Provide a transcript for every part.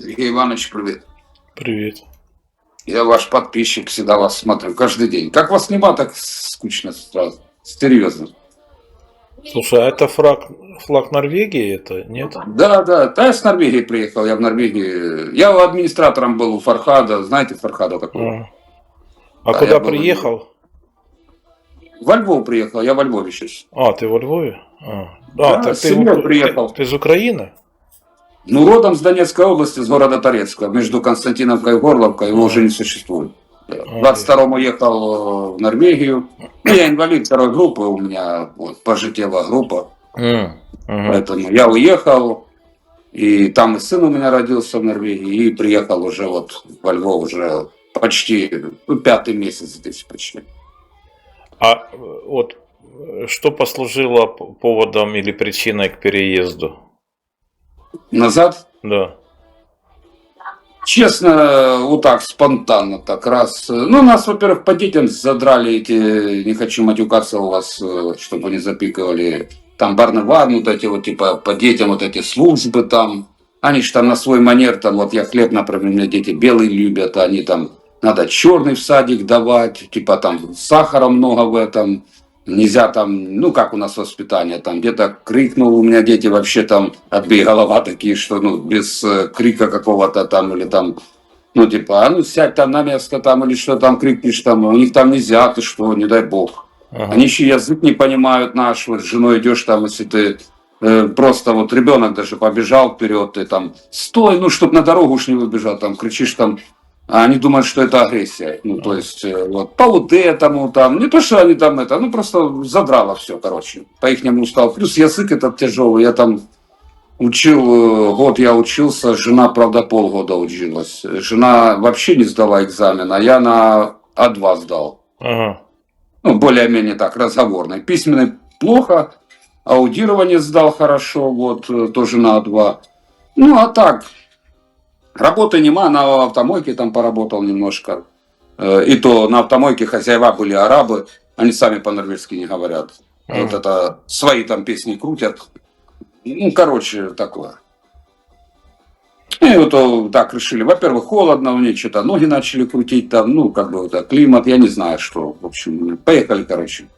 Сергей Иванович, привет. Привет. Я ваш подписчик, всегда вас смотрю каждый день. Как вас нема, так скучно сразу. Серьезно. Слушай, а это флаг, флаг Норвегии это, нет? Да, да, да, я с Норвегии приехал, я в Норвегии. Я администратором был у Фархада, знаете Фархада такого? А, А Да, куда я был- приехал? Во Львов приехал, я во Львове сейчас. А, ты во Львове? А, Да, так ты, семьей ты- приехал. Ты, из Украины? Ну, родом с Донецкой области, с города Торецка. Между Константиновкой и Горловкой его уже не существует. В 22-м уехал э, в Норвегию. Я инвалид второй группы, у меня вот, пожитела группа. Мгм. Поэтому я уехал, и там и сын у меня родился в Норвегии, и приехал уже вот во Львов уже почти, ну, пятый месяц здесь почти. А э, вот э, что послужило поводом или причиной к переезду? Назад, Да. честно, вот так, спонтанно так раз. Ну, нас, во-первых, по детям задрали эти, не хочу матюкаться у вас, э, чтобы они запикивали, там барны вот эти вот, типа, по детям вот эти службы там. Они же там на свой манер, там, вот я хлеб, например, у меня дети белый любят, а они там, надо черный в садик давать, типа там сахара много в этом, нельзя там, ну как у нас воспитание, там где-то крикнул, у меня дети вообще там отбей голова такие, что ну без э, крика какого-то там или там, ну типа, а ну сядь там на место там или что там крикнешь там, у них там нельзя, ты что, не дай бог. Ага. Они еще язык не понимают наш. Вот с женой идешь там, если ты э, просто вот ребенок даже побежал вперед, ты там стой, ну, чтобы на дорогу уж не выбежал, там кричишь там, а они думают, что это агрессия. Ну, то есть, э, вот, по вот этому там, не то, что они там это, ну, просто задрало все, короче, по ихнему стал. Плюс язык этот тяжелый, я там учил, э, год я учился, жена, правда, полгода училась. Жена вообще не сдала экзамен, а я на А2 сдал Ага. ну, более-менее так, разговорный. Письменный плохо, аудирование сдал хорошо, вот, э, тоже на А2. Ну, а так, работы нема, на автомойке там поработал немножко. Э, И то на автомойке хозяева были арабы, они сами по-норвежски не говорят. Вот Мгм. это свои там песни крутят. Ну, короче, такое. И вот э, так решили. Во-первых, холодно, у них что-то ноги начали крутить там, ну, как бы, это, климат, я не знаю, что. В общем, поехали, короче.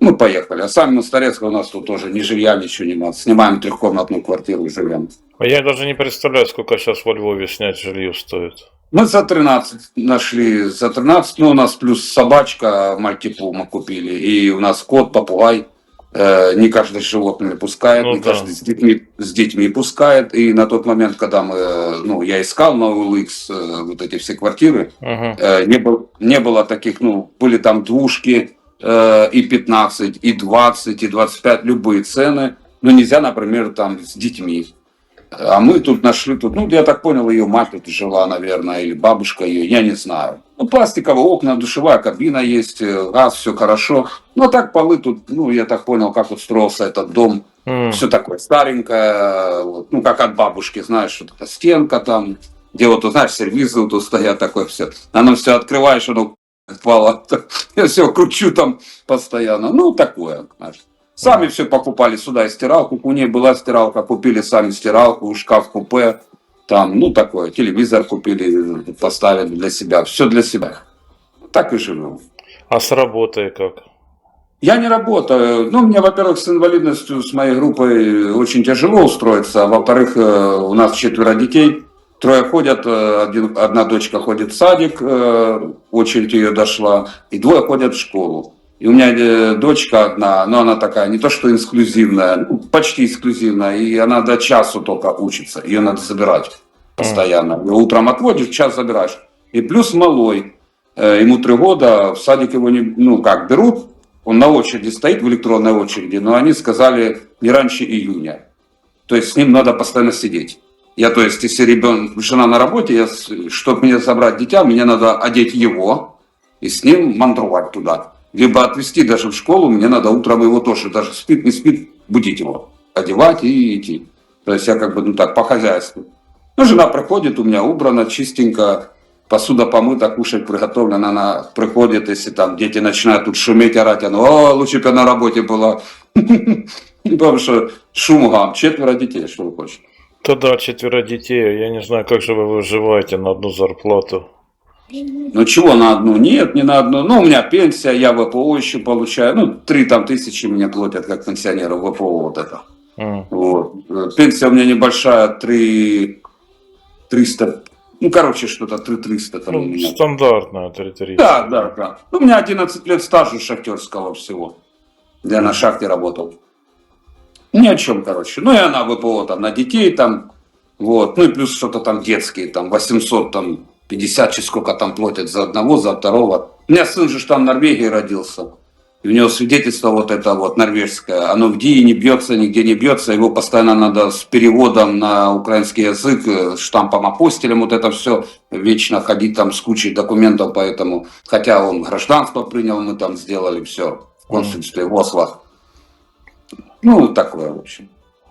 Мы поехали. А сами на Старецкой у нас тут тоже ни жилья, ничего нема. Снимаем трехкомнатную квартиру и живем. А Я даже не представляю, сколько сейчас во Львове снять жилье стоит. Мы за 13 нашли, за 13, ну, у нас плюс собачка, мальтипу мы купили, и у нас кот, попугай. Э, не каждый животное пускает, Ну не да. каждый с детьми, с детьми пускает. И на тот момент, когда мы, ну, я искал на OLX э, вот эти все квартиры, Ага. Э, не, был, не было таких, ну, были там двушки и 15, и 20, и 25, любые цены. Но нельзя, например, там с детьми. А мы тут нашли, тут, ну, я так понял, ее мать тут жила, наверное, или бабушка ее, я не знаю. Ну, пластиковые окна, душевая кабина есть, э, газ, все хорошо. Ну, а так полы тут, ну, я так понял, как устроился этот дом. М, Все такое старенькое, вот, ну, как от бабушки, знаешь, вот эта стенка там, где вот, знаешь, сервизы вот тут стоят, такое все. Оно все открываешь, оно упало. Я все кручу там постоянно. Ну, такое, знаешь. Сами все покупали сюда и стиралку. У ней была стиралка, купили сами стиралку, шкаф-купе. Там, ну, такое, телевизор купили, поставили для себя. Все для себя. Так и живем. А с работой как? Я не работаю. Ну, мне, во-первых, с инвалидностью, с моей группой очень тяжело устроиться. Во-вторых, э, у нас четверо детей. Трое ходят, э, один, одна дочка ходит в садик, э, очередь ее дошла, и двое ходят в школу. И у меня э, дочка одна, но она такая, не то что инклюзивная, ну, почти эксклюзивная, и она до часу только учится, ее надо забирать постоянно. Ее утром отводишь, час забираешь. И плюс малой, ему три года, в садик его не, ну как, берут, он на очереди стоит, в электронной очереди, но они сказали не раньше июня. То есть с ним надо постоянно сидеть. Я, то есть, если ребенок, жена на работе, я, чтобы мне забрать дитя, мне надо одеть его и с ним мандровать туда. Либо отвезти даже в школу, мне надо утром его тоже, даже спит, не спит, будить его, одевать и идти. То есть я как бы, ну так, по хозяйству. Ну, жена приходит, у меня убрано, чистенько, посуда помыта, кушать приготовлена, она приходит, если там дети начинают тут шуметь, орать, она, о, лучше бы я на работе была. Потому что шум гам, четверо детей, что вы хочете. Тогда четверо детей, я не знаю, как же вы выживаете на одну зарплату. Ну чего на одну? Нет, не на одну. Ну, у меня пенсия, я ВПО еще получаю. Ну, три там тысячи мне платят как пенсионеру ВПО вот это. М. Вот. Пенсия у меня небольшая, 3 300, ну, короче, что-то 3 300 там у Ну, меня. стандартная 33. Да, да, да. Ну, у меня 11 лет стажа шахтерского всего. Я на шахте работал. Ни о чем, короче. Ну, и она ВПО там на детей там, вот. Ну, и плюс что-то там детские, там 800, там 50, чи сколько там платят за одного, за второго. У меня сын же там в Норвегии родился. И у него свидетельство вот это вот норвежское, оно в ДИИ не бьется, нигде не бьется, его постоянно надо с переводом на украинский язык, э, штампом апостилем, вот это все, вечно ходить там с кучей документов, поэтому, хотя он гражданство принял, мы там сделали все в консульстве в Осло. Ну, такое, в общем.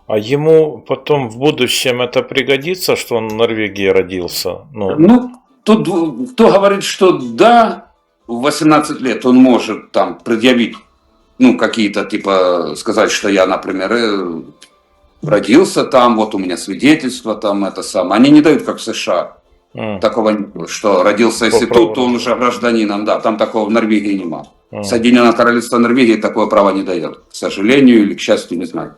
А ему потом в будущем это пригодится, что он в Норвегии родился? Ну, Ну, тут э, кто говорит, что да, в 18 лет он может там предъявить, ну, какие-то, типа, сказать, что я, например, э, родился там, вот у меня свидетельство там, это самое. Они не дают, как в США. м, Такого, не- что родился если тут, то он уже гражданином, да, там такого в Норвегии нема. м. Соединенное Королевство Норвегии такое право не дает, к сожалению или к счастью, не знаю.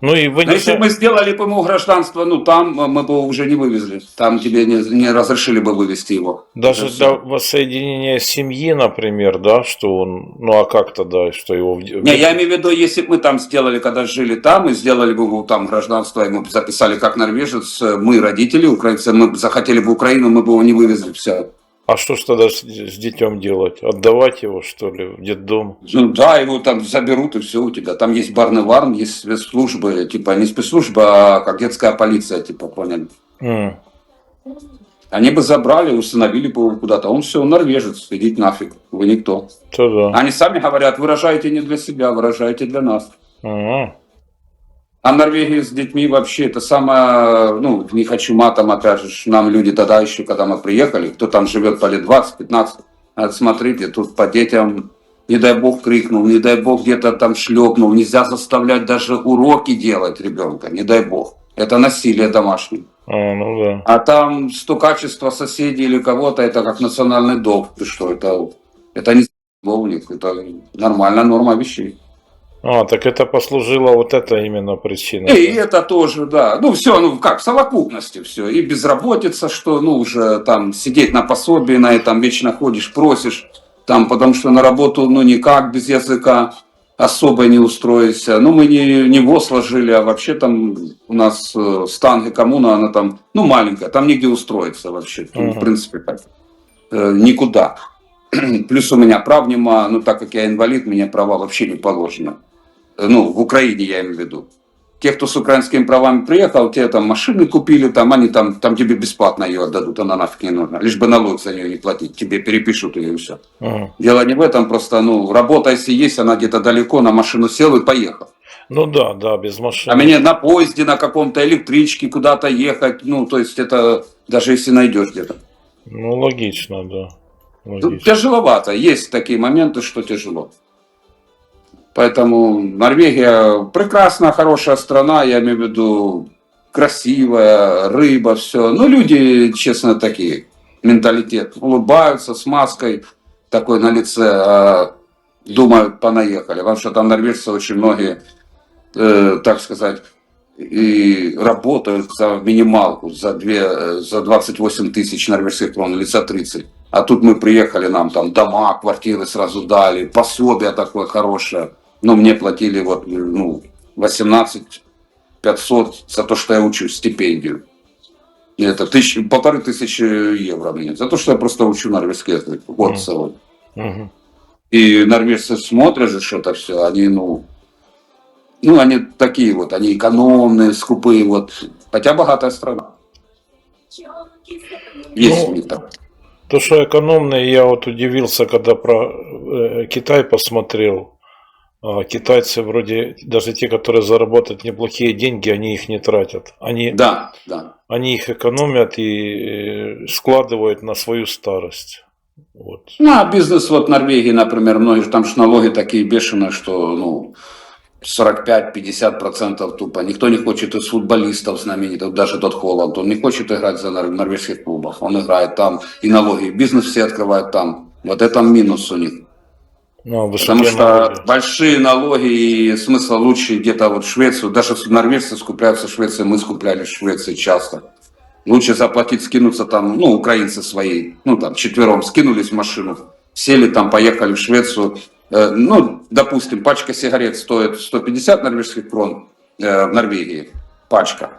Ну и вы Но если бы мы сделали бы ему гражданство, ну там э, мы бы уже не вывезли, там тебе не, не разрешили бы вывести его. даже Это для воссоединения семьи, например, да, что он, ну а как тогда, что его... Не, я имею в виду, если бы мы там сделали, когда жили там, и сделали бы ему там гражданство, и мы бы записали как норвежец, э, мы, родители украинцы, мы бы захотели бы Украину, мы бы его не вывезли, все. А что ж тогда с, с детем делать? Отдавать его, что ли, в детдом? Ну да, его там заберут, и все у тебя. Там есть барный варн, есть спецслужбы, типа не спецслужбы, а как детская полиция, типа, поняли. М, Они бы забрали, установили бы его куда-то. Он все, норвежец, идите нафиг, вы никто. То да. Они сами говорят, выражаете не для себя, выражаете для нас. М, А в Норвегии с детьми вообще это самое, ну, не хочу матом, опять же, нам люди тогда еще, когда мы приехали, кто там живет по лет 20-15, а смотрите, тут по детям, не дай бог крикнул, не дай бог где-то там шлепнул, нельзя заставлять даже уроки делать ребенка, не дай бог. Это насилие домашнее. а, ну да. А там стукачество соседей или кого-то, это как национальный долг. Ты что, это, это не у них, это нормальная норма вещей. А, так это послужило вот это именно причина. И это тоже, да. Ну, все, ну как, в совокупности все. И безработица, что, ну, уже там сидеть на пособии на этом, вечно ходишь, просишь, там, потому что на работу, ну, никак без языка особо не устроишься. Ну, мы не, не в Осло жили, а вообще там у нас э, Станге коммуна, она там, ну, маленькая, там нигде устроиться вообще, ну, в принципе, так, э, никуда. Плюс у меня прав нема, ну, так как я инвалид, мне права вообще не положено. Э, Ну, в Украине я имею в виду. Те, кто с украинскими правами приехал, те там машины купили, там они там, там тебе бесплатно ее отдадут, она нафиг не нужна. Лишь бы налог за нее не платить, тебе перепишут ее и все. М. Дело не в этом, просто, ну, работа, если есть, она где-то далеко, на машину сел и поехал. Ну да, да, без машины. А мне на поезде, на каком-то электричке куда-то ехать, ну, то есть это, даже если найдешь где-то. Ну, логично, да. Тут Логично. тяжеловато, есть такие моменты, что тяжело. Поэтому Норвегия прекрасная, хорошая страна, я имею в виду красивая, рыба, все. Ну, люди, честно, такие, менталитет. Улыбаются с маской такой на лице, а думают, понаехали. Потому что там норвежцы очень многие, э, так сказать, и работают за минималку, за, две, за 28 тысяч норвежских крон или за 30. А тут мы приехали, нам там дома, квартиры сразу дали, пособие такое хорошее. Но мне платили вот, ну, 18 500 за то, что я учусь, стипендию. И это тысяч, полторы тысячи евро мне. За то, что я просто учу норвежский язык. Вот Мгм. целый. Мгм. И норвежцы смотрят же, что это все, они, ну, ну, они такие вот, они экономные, скупые, вот. Хотя богатая страна. Есть Ну, так. То, что экономные, я вот удивился, когда про э, Китай посмотрел. А китайцы вроде, даже те, которые заработают неплохие деньги, они их не тратят. Они, Да, да. они их экономят и э, складывают на свою старость. Вот. Ну, а бизнес вот в Норвегии, например, многие же там ж налоги такие бешеные, что, ну, 45-50% тупо. Никто не хочет из футболистов знаменитых, даже тот Холланд, он не хочет играть за нор- норвежских клубах. Он играет там и налоги, бизнес все открывают там. Вот это минус у них. Ну, Потому высокие что налоги. большие налоги и смысл лучше где-то вот в Швецию, даже норвежцы скупляются в Швеции, мы скупляли в Швеции часто. Лучше заплатить, скинуться там, ну, украинцы свои, ну, там, четвером скинулись в машину, сели там, поехали в Швецию. Э, ну, допустим, пачка сигарет стоит 150 норвежских крон э, в Норвегии, пачка.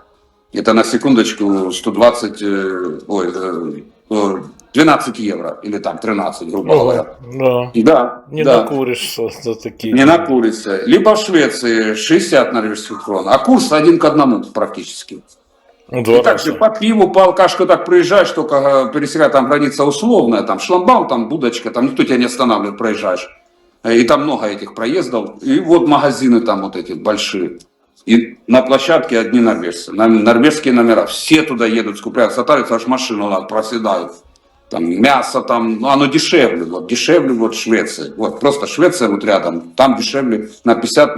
Это на секундочку 120, э, ой, 12 евро или там 13, грубо говоря. Ого, да. Да, Не да. накуришься за такие. Не на курице. Либо в Швеции 60 норвежских крон, а курс один к одному практически. Ну, И так же по пиву, по алкашку так проезжаешь, только э, пересекая там граница условная, там шламбаум, там будочка, там никто тебя не останавливает, проезжаешь. Э, И там много этих проездов. И вот магазины там вот эти большие. И на площадке одни норвежцы, норвежские номера. Все туда едут, скупляют, сатарятся, аж машину надо, проседают. Там мясо там, ну оно дешевле, вот дешевле вот Швеции. Вот просто Швеция вот рядом, там дешевле на 50,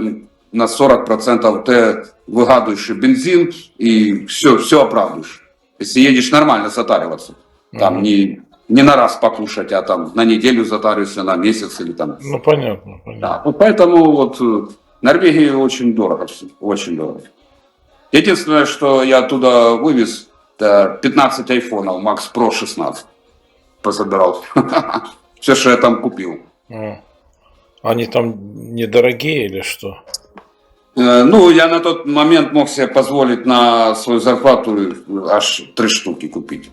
на 40 процентов ты выгадываешь бензин и все, все оправдываешь. Если едешь нормально затариваться, там Мгм. не, не на раз покушать, а там на неделю затариваешься, на месяц или там. Ну, понятно, понятно. Да, вот поэтому вот э, Норвегии очень дорого, очень дорого. Единственное, что я оттуда вывез, это 15 айфонов Max Pro 16 пособирал. Все, что я там купил. А. Они там недорогие или что? Э, Ну, я на тот момент мог себе позволить на свою зарплату аж три штуки купить.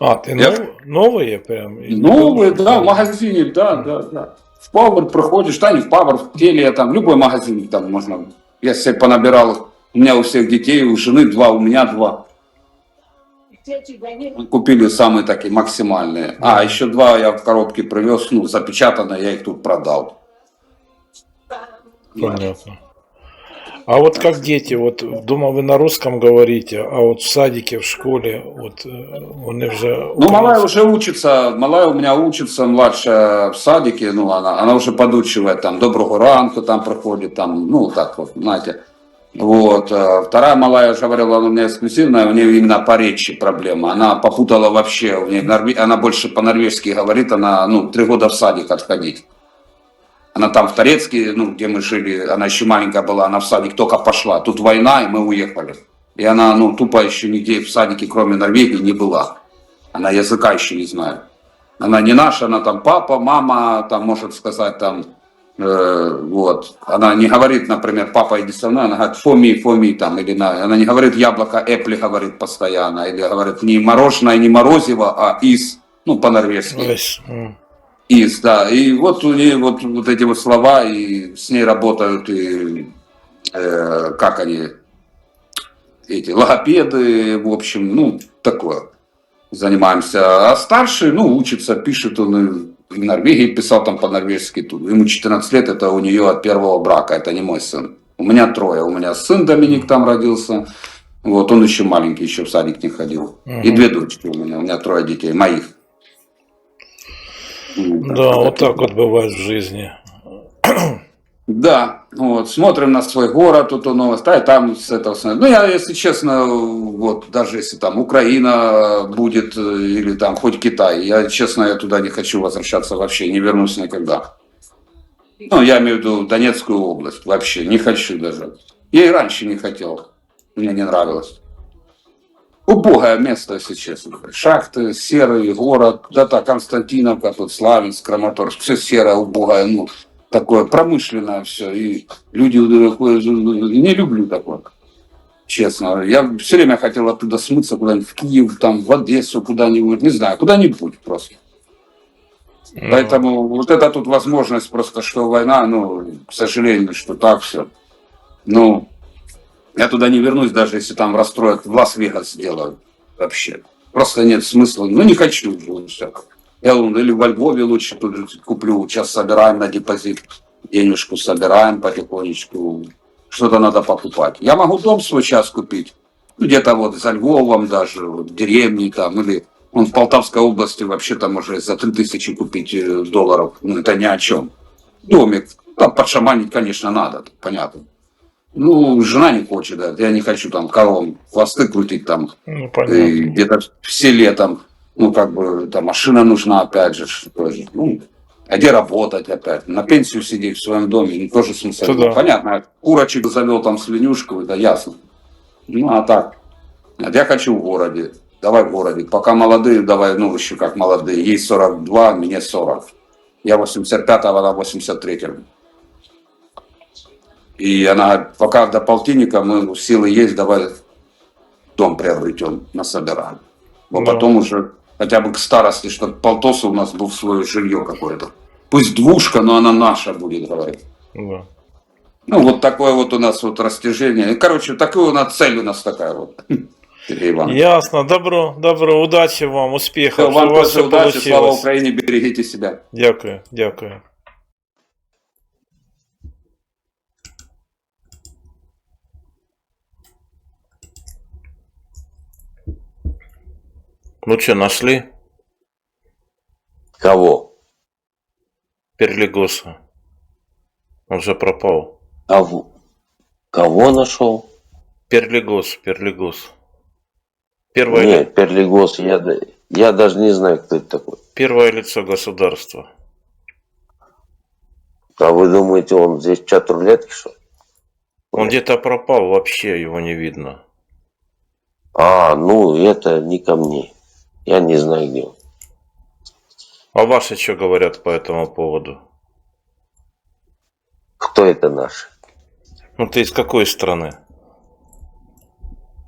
А, ты Я- нов- новые прям? Новые, да, в магазине, да, да, да. В Power проходишь, да, не в Power, в Теле, там, любой магазин там можно. Я себе понабирал. У меня у всех детей, у жены два, у меня два. Купили самые такие максимальные. А, еще два я в коробке привез, ну, запечатанные, я их тут продал. Понятно. А вот как дети, вот дома вы на русском говорите, а вот в садике, в школе, вот э, вони вже Ну, малая уже учится, малая у меня учится, младшая в садике, ну, она, она уже подучивает, там, доброго ранку там проходит, там, ну, так вот, знаете. Вот, э, вторая малая, я говорил, она у меня эксклюзивная, у нее именно по речи проблема, она попутала вообще, у нее норве- она больше по-норвежски говорит, она, ну, три года в садик отходить. Она там в Торецке, ну, где мы жили, она еще маленькая была, она в садик только пошла. Тут война, и мы уехали. И она, ну, тупо еще нигде в садике, кроме Норвегии, не была. Она языка еще не знает. Она не наша, она там папа, мама, там может сказать там, вот. Она не говорит, например, папа иди со мной, она говорит Фоми, Фоми там, или на, она не говорит яблоко, эпли говорит постоянно, или говорит не мороженое, не морозиво, а из, ну, по-норвежски. Из, да. И вот у нее вот, вот эти вот слова, и с ней работают и э, как они, эти логопеды, в общем, ну, такое. Занимаемся. А старший, ну, учится, пишет он в Норвегии, писал там по-норвежски. Тут Ему 14 лет, это у нее от первого брака, это не мой сын. У меня трое. У меня сын Доминик там родился. Вот, он еще маленький, еще в садик не ходил. И Мгм. две дочки у меня, у меня трое детей, моих. Да, вот так вот бывает в жизни. Да, вот, смотрим на свой город, тут у новость, и там с этого, ну, я, если честно, вот, даже если там Украина будет, э, или там хоть Китай, я, честно, я туда не хочу возвращаться вообще, не вернусь никогда. Ну, я имею в виду Донецкую область, вообще, не хочу даже. Я и раньше не хотел, мне не нравилось. Убогое место, если честно. Шахты, серый город, да так, Константиновка, тут Славянск, Краматорск, все серое, убогое, ну, такое промышленное все. И люди не люблю такое. Честно, я все время хотел оттуда смыться куда-нибудь в Киев, там, в Одессу, куда-нибудь, не знаю, куда-нибудь просто. Ну, Поэтому вот это тут возможность просто, что война, ну, к сожалению, что так все. Ну, я туда не вернусь, даже если там расстроят, в Лас-Вегас сделают вообще. Просто нет смысла. Ну, не хочу уже все. Я вон или во Львове лучше тут куплю. Сейчас собираем на депозит денежку, собираем потихонечку. Что-то надо покупать. Я могу дом свой сейчас купить. Ну, Где-то вот за Львовом даже, вот, в деревне там, или он в Полтавской области вообще там уже за 3000 купить э, долларов. Ну, это ни о чем. домик. Там подшаманить, конечно, надо, понятно. Ну, жена не хочет, да. Я не хочу там коровам хвосты крутить там, Ну, и понятно. где-то в селе там, ну, как бы, там машина нужна опять же, тоже, ну, а где работать опять? На пенсию сидеть в своем доме, ну, тоже смысл. Да. Понятно, курочек завел там свинюшку, это ясно. Ну, а так, я хочу в городе, давай в городе. Пока молодые, давай, ну, еще как молодые. Ей 42, мне 40. Я 85-го, она 83-го. И она говорит, пока до полтинника мы силы есть, давай дом приобретем, насобираем. Вот Да. потом уже хотя бы к старости, чтобы полтоса у нас был свое жилье какое-то. Пусть двушка, но она наша будет, говорит. Да. Ну, вот такое вот у нас вот растяжение. Короче, такая у нас цель у нас такая вот. Сергей Иванович. Ясно, добро, добро, удачі вам, успіхів, Всё, щоб у Вам вас тоже все удачи, слава вийшло. Украине, берегите себя. Дякую, дякую. Ну что, нашли Кого? Перлигоса? Он же пропал. Кого? Кого нашел? Перлигос, Перлигос. Первое, ли- Нет, Перлигос, я, я даже не знаю, кто это такой. первое лицо государства. А вы думаете, он здесь в чат рулетки, что ли? Он где-то пропал, вообще его не видно. А, ну, это не ко мне. Я не знаю, где. А ваши что говорят по этому поводу? Кто это наш? Ну ты из какой страны?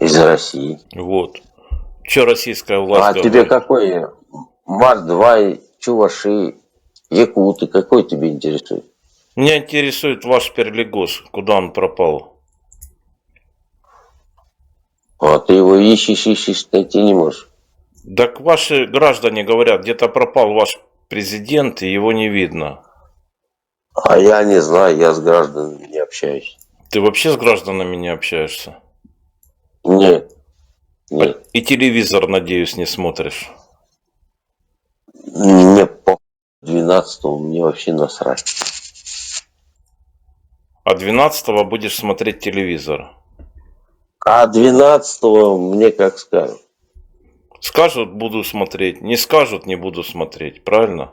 Из России. Вот. Что российская власть А говорит? тебе какой? Мордвай, чуваши, якуты, какой тебе интересует? Меня интересует ваш перлигос. Куда он пропал? А ты его ищешь, ищешь, найти не можешь. Так ваши граждане говорят, где-то пропал ваш президент, и его не видно. А я не знаю, я с гражданами не общаюсь. Ты вообще с гражданами не общаешься? Нет. Нет. И телевизор, надеюсь, не смотришь. Мне по 12 мне вообще насрать. А 12 будешь смотреть телевизор. А 12 мне как скажут. Скажут, буду смотреть. Не скажут, не буду смотреть. Правильно?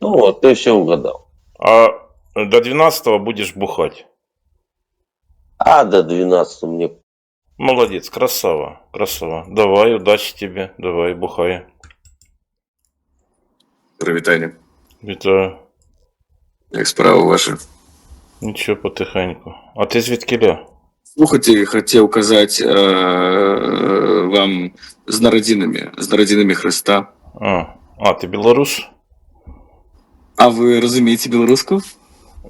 Ну вот, ты все угадал. А до 12 будешь бухать. А до 12 мне Молодец, красава, красава. Давай, удачи тебе. Давай, бухай. Привітання. Вітаю. Як справи ваші? Нічого потихеньку. А ти звідкіля? Слухайте, хотів казати е, вам з народинами, з народинами Христа. А, а ти білорус? А ви розумієте білоруську?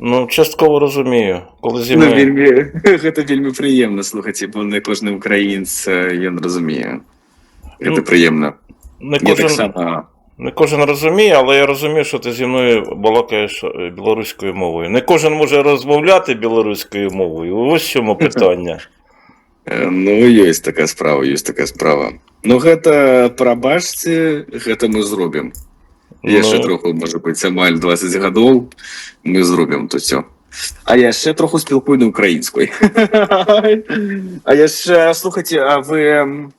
Ну, частково розумію. Коли зі Ну, мною. вельми, це вельми приємно, слухайте, бо не кожен українець е, він розуміє. Це Ну, приємно. Не Я так кожен, само. не кожен розуміє, але я розумію, що ти зі мною балакаєш е, білоруською мовою. Не кожен може розмовляти білоруською мовою. Ось в чому питання. Е, Ну, є така справа, є така справа. Ну, гэта прабачце, гэта мы зробім. Яшчэ Ну. троху, можа быць, амаль 20 гадоў мы зробім то все. А яшчэ троху спілкую на украінскай. А яшчэ слухайце, а вы м,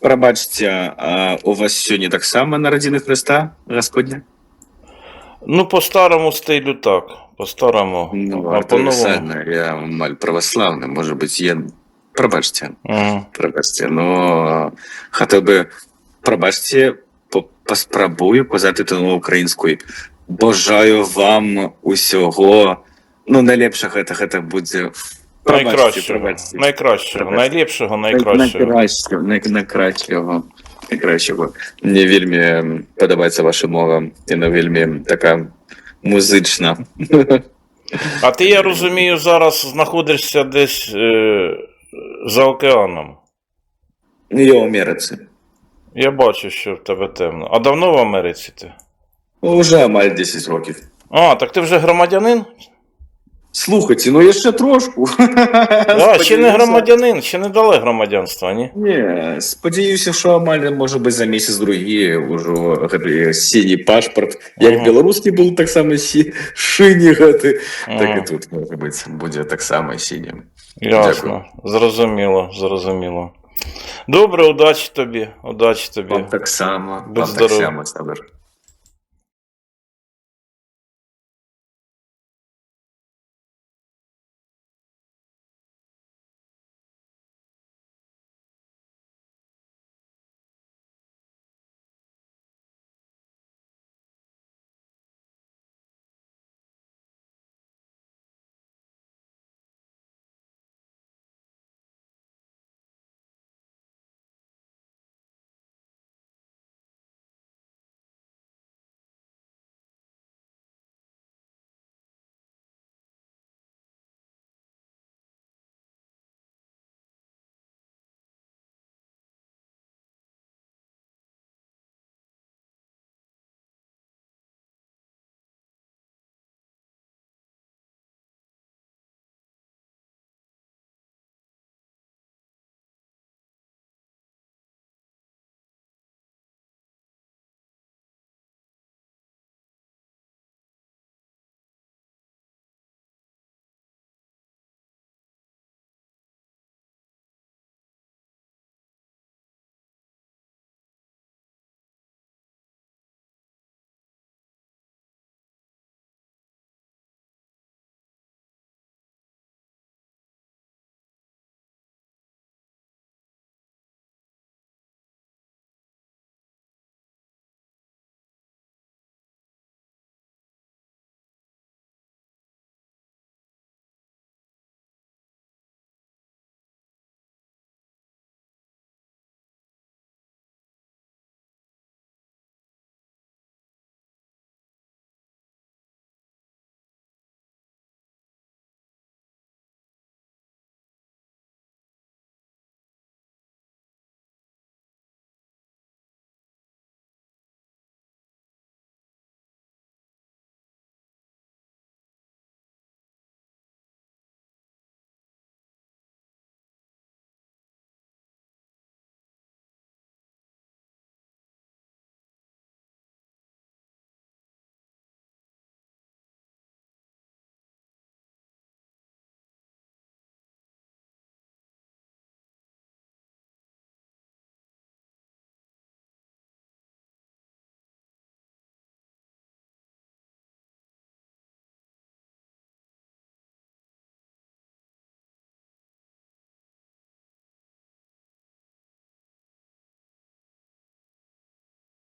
прабачце, а у вас сёння таксама нарадзіны Хрыста Господня? Ну, по старому стилю так. По старому. Ну, а а по новому. ладно, я амаль праваслаўны, можа быць, я прабачце. Ага. Прабачце, но хаця бы прабачце по- паспрабую казати то на українською. Бажаю вам усього. Ну, найлепшого гэта гэта будзе Найкращого. Найкращого. Найліпшого, найкращого. Найкращого, най- найкращого. Найкращого. Мне вельмі падабаецца ваша мова. Яна вельмі така музична. А ти, я розумію, зараз знаходишся десь е, за океаном. Я в Америці. Я бачу, що в тебе темно. А давно в Америці ти? Уже амаль 10 років. А, так ти вже громадянин? Слухайте, ну я ще трошку. А, ще не Сподіваюся- громадянин, ще не дали громадянства, ні? Ні, сподіваюся, що Амалія може би за місяць другий уже гэты синій пашпорт. Як Ага. білоруський був так само сі... шині гэты, так Ага. і тут може бути буде так само синім. Ясно. Зрозуміло, зрозуміло. Добре, удачі тобі, удачі тобі. Вам так само. Будь Вам здоров. так само, Сабер.